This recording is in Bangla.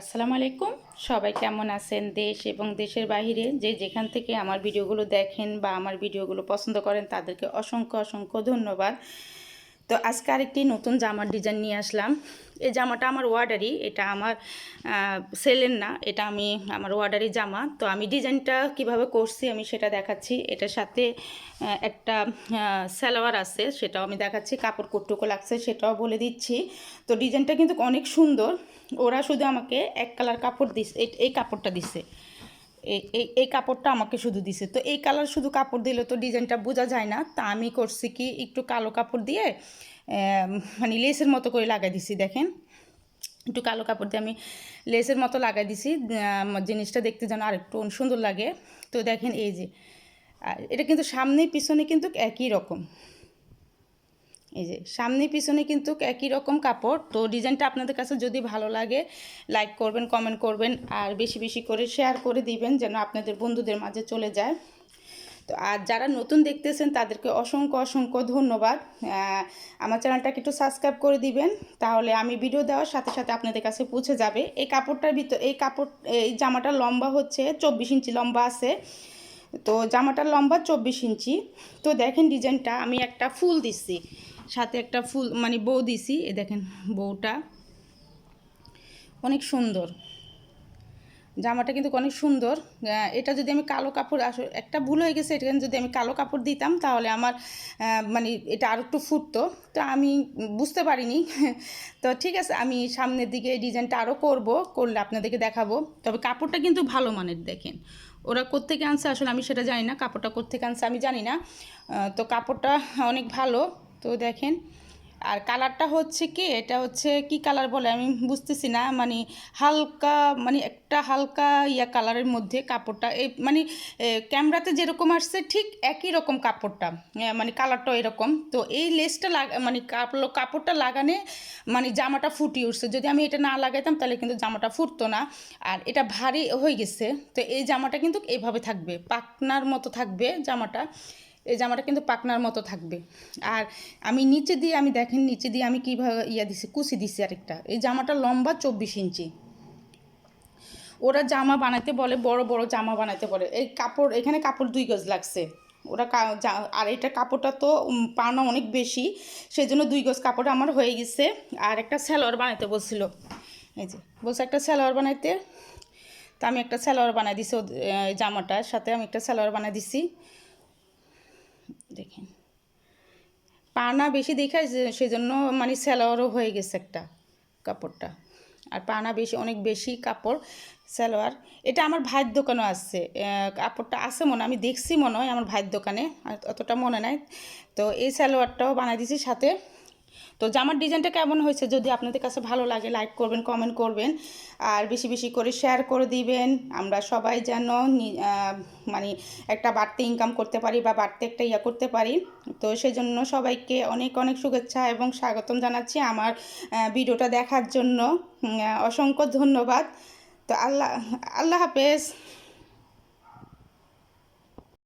আসসালামু আলাইকুম। সবাই কেমন আছেন? দেশ এবং দেশের বাহিরে যে যেখান থেকে আমার ভিডিওগুলো দেখেন বা আমার ভিডিওগুলো পছন্দ করেন, তাদেরকে অসংখ্য অসংখ্য ধন্যবাদ। তো আজকে আরেকটি নতুন জামার ডিজাইন নিয়ে আসলাম। এই জামাটা আমার ওয়ার্ডারই এটা আমার সেলের না, এটা আমি আমার ওয়ার্ডারি জামা। তো আমি ডিজাইনটা কীভাবে করছি আমি সেটা দেখাচ্ছি। এটার সাথে একটা সালোয়ার আছে, সেটাও আমি দেখাচ্ছি, কাপড় কুটুকো লাগছে, সেটাও বলে দিচ্ছি। তো ডিজাইনটা কিন্তু অনেক সুন্দর। ওরা শুধু আমাকে এক কালার কাপড় দিস এই কাপড়টা দিছে। এই এই কাপড়টা আমাকে শুধু দিছে। তো এই কালার শুধু কাপড় দিলে তো ডিজাইনটা বোঝা যায় না। তা আমি করছি কি, একটু কালো কাপড় দিয়ে মানে লেসের মতো করে লাগাই দিছি, দেখেন। একটু কালো কাপড় দিয়ে আমি লেসের মতো লাগাই দিছি। জিনিসটা দেখতে যেন আরেকটু সুন্দর লাগে। তো দেখেন এই যে এটা কিন্তু সামনে পিছনে কিন্তু একই রকম। এই যে, সামনে পিছনে কিন্তু একই রকম কাপড়। তো ডিজাইনটা আপনাদের কাছে যদি ভালো লাগে, লাইক করবেন, কমেন্ট করবেন, আর বেশি বেশি করে শেয়ার করে দিবেন যেন আপনাদের বন্ধুদের মাঝে চলে যায়। তো আর যারা নতুন দেখতেছেন, তাদেরকে অসংখ্য অসংখ্য ধন্যবাদ। আমার চ্যানেলটাকে একটু সাবস্ক্রাইব করে দিবেন, তাহলে আমি ভিডিও দেওয়ার সাথে সাথে আপনাদের কাছে পৌঁছে যাবে। এই কাপড়টার ভিতর, এই কাপড়, এই জামাটা লম্বা হচ্ছে, চব্বিশ ইঞ্চি লম্বা আছে। তো জামাটার লম্বা চব্বিশ ইঞ্চি। তো দেখেন ডিজাইনটা, আমি একটা ফুল দিচ্ছি। সাথে একটা ফুল মানে বউ দিছি, এ দেখেন বউটা। অনেক সুন্দর। জামাটা কিন্তু অনেক সুন্দর। এটা যদি আমি কালো কাপড়, আস- একটা ভুল হয়ে গেছে, এটা যদি আমি কালো কাপড় দিতাম, তাহলে আমার মানে এটা আর একটু ফুটতো। তো আমি বুঝতে পারিনি। তো ঠিক আছে, আমি সামনের দিকে এই ডিজাইনটা আরও করব, করলে আপনাদেরকে দেখাবো। তবে কাপড়টা কিন্তু ভালো মানের, দেখেন। ওরা কোত্থেকে আনছে, আসলে আমি সেটা জানি না, কাপড়টা কোত্থেকে আনছে আমি জানি না। তো কাপড়টা অনেক ভালো। তো দেখেন, আর কালারটা হচ্ছে কি, এটা হচ্ছে কি কালার বলে আমি বুঝতেছি না মানে হালকা মানে একটা হালকা ইয়া কালারের মধ্যে কাপড়টা, এই মানে ক্যামেরাতে যেরকম আসছে ঠিক একই রকম কাপড়টা মানে কালারটাও এরকম। তো এই লেসটা লাগা মানে কাপড়, কাপড়টা লাগানে মানে জামাটা ফুটিয়ে উঠছে। যদি আমি এটা না লাগাইতাম তাহলে কিন্তু জামাটা ফুটতো না। আর এটা ভারী হয়ে গেছে, তো এই জামাটা কিন্তু এইভাবে থাকবে পাকনার মতো থাকবে জামাটা। এই জামাটা কিন্তু পাকনার মতো থাকবে। আর আমি নিচে দিয়ে, আমি দেখেন নিচে দিয়ে আমি কীভাবে ইয়া দিছি, কুচি দিছি আরেকটা। এই জামাটা লম্বা চব্বিশ ইঞ্চি। ওরা জামা বানাতে বলে, বড় বড় জামা বানাতে বলে। এই কাপড়, এখানে কাপড় দুই গজ লাগছে। ওরা আর এটা কাপড়টা তো পাওনা অনেক বেশি। সেই জন্য দুই গজ কাপড় আমার হয়ে গেছে। আর একটা স্যালোয়ার বানাতে বলছিল। এই যে, বলছে একটা স্যালোয়ার বানাইতে। তা আমি একটা স্যালোয়ার বানাই দিছি জামাটার সাথে আমি একটা স্যালোয়ার বানাই দিছি। দেখেন। পানা বেশি দেখে সেজন্য মানে স্যালোয়ারও হয়ে গেছে একটা কাপড়টা। আর পানা বেশি, অনেক বেশি কাপড় সালোয়ার এটা আমার ভাইয়ের দোকানও আছে। কাপড়টা আছে মনে আমি দেখছি মনে হয় আমার ভাইয়ের দোকানে অতটা মনে নাই। তো এই সালোয়ারটাও বানাই দিছি সাথে তো জামার ডিজাইনটা কেমন হয়েছে যদি আপনাদের কাছে ভালো লাগে লাইক করবেন কমেন্ট করবেন। আর বেশি বেশি করে শেয়ার করে দিবেন। আমরা সবাই যেন মানে একটা বাড়তি ইনকাম করতে পারি বা বাড়তি একটা ইয়া করতে পারি। তো সেই জন্য সবাইকে অনেক অনেক শুভেচ্ছা এবং স্বাগতম জানাচ্ছি আমার ভিডিওটা দেখার জন্য। অসংখ্য ধন্যবাদ। তো আল্লাহ আল্লাহ হাফেজ।